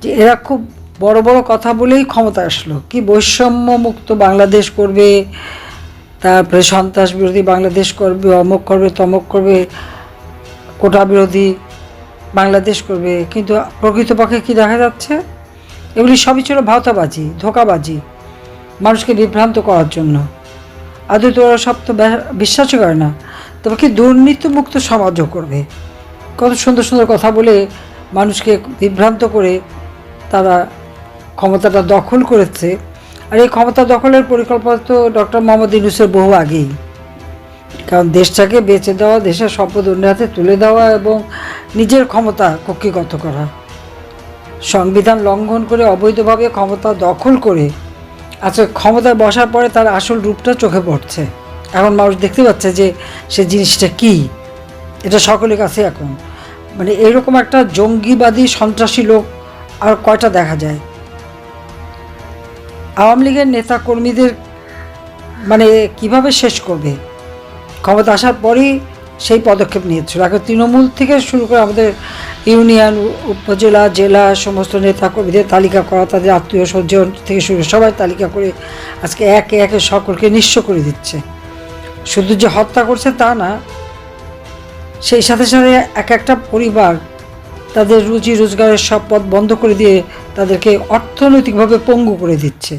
যে এরা খুব বড় বড় কথা বলেই ক্ষমতা আসলো। কি বৈষম্য মুক্ত বাংলাদেশ করবে, তারপরে সন্ত্রাস বিরোধী বাংলাদেশ করবে, অমুক করবে, তমক করবে কোটা বিরোধী বাংলাদেশ করবে। কিন্তু প্রকৃতপক্ষে কি দেখা যাচ্ছে? এগুলি সবই ছিল ভাওতাবাজি, ধোকাবাজি, মানুষকে বিভ্রান্ত করার জন্য। আদৌ তো ওরা সব তো বিশ্বাসই করে না। তবে কি দুর্নীতিমুক্ত সমাজও করবে? কত সুন্দর সুন্দর কথা বলে মানুষকে বিভ্রান্ত করে তারা ক্ষমতাটা দখল করেছে। আর এই ক্ষমতা দখলের পরিকল্পনা তো ডক্টর মোহাম্মদ ইউনুসের বহু আগেই। কারণ দেশটাকে বেঁচে দেওয়া, দেশের সম্পদ অন্য হাতে তুলে দেওয়া এবং নিজের ক্ষমতা কক্ষিগত করা। সংবিধান লঙ্ঘন করে অবৈধভাবে ক্ষমতা দখল করে আচ্ছা ক্ষমতায় বসার পরে তার আসল রূপটা চোখে পড়ছে। এখন মানুষ দেখতে পাচ্ছে যে সে জিনিসটা কি। এটা সকলের কাছে এখন। মানে এরকম একটা জঙ্গিবাদী, সন্ত্রাসী লোক আর কয়টা দেখা যায়? আওয়ামী লীগের নেতা কর্মীদের মানে কীভাবে শেষ করবে? ক্ষমতা আসার পরেই সেই পদক্ষেপ নিয়েছিল। আগে তৃণমূল থেকে শুরু করে আমাদের ইউনিয়ন, উপজেলা, জেলা, সমস্ত নেতা কর্মীদের তালিকা করা, তাদের আত্মীয় স্বজন থেকে শুরু সবাই তালিকা করে আজকে একে একে সকলকে নিঃস্ব করে দিচ্ছে। শুধু যে হত্যা করছে তা না, সেই সাথে সাথে এক একটা পরিবার তাদের রুজি রোজগারের সব পথ বন্ধ করে দিয়ে তাদেরকে অর্থনৈতিকভাবে পঙ্গু করে দিচ্ছে।